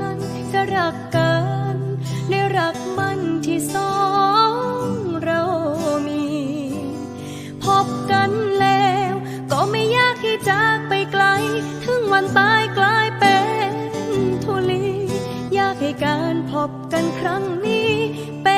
นั้นจะรักกันในรักมันที่สองเรามี พบกันแล้ว ก็ไม่ยากที่จะไปไกล ถึงวันตายกลายเป็นทุลียากให้การพบกันครั้งนี้เป็น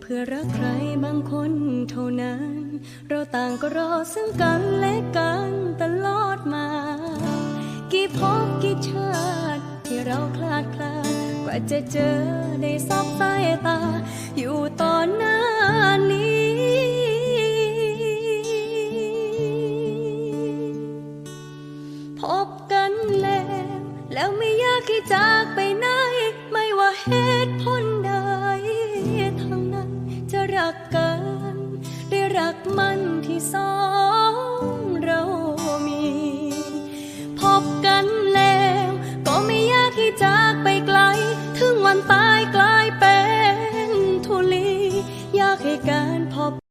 เพื่อรักใครบางคนเท่านั้น เราต่างก็รอซึ่งกันและกันตลอดมา กี่ภพกี่ชาติที่เราคลาดคลานกว่าจะเจอได้สอบสายตา อยู่ตอนหน้านี้พบกันแล้ว แล้วไม่อยากให้จากไปไหน ทั้งนั้น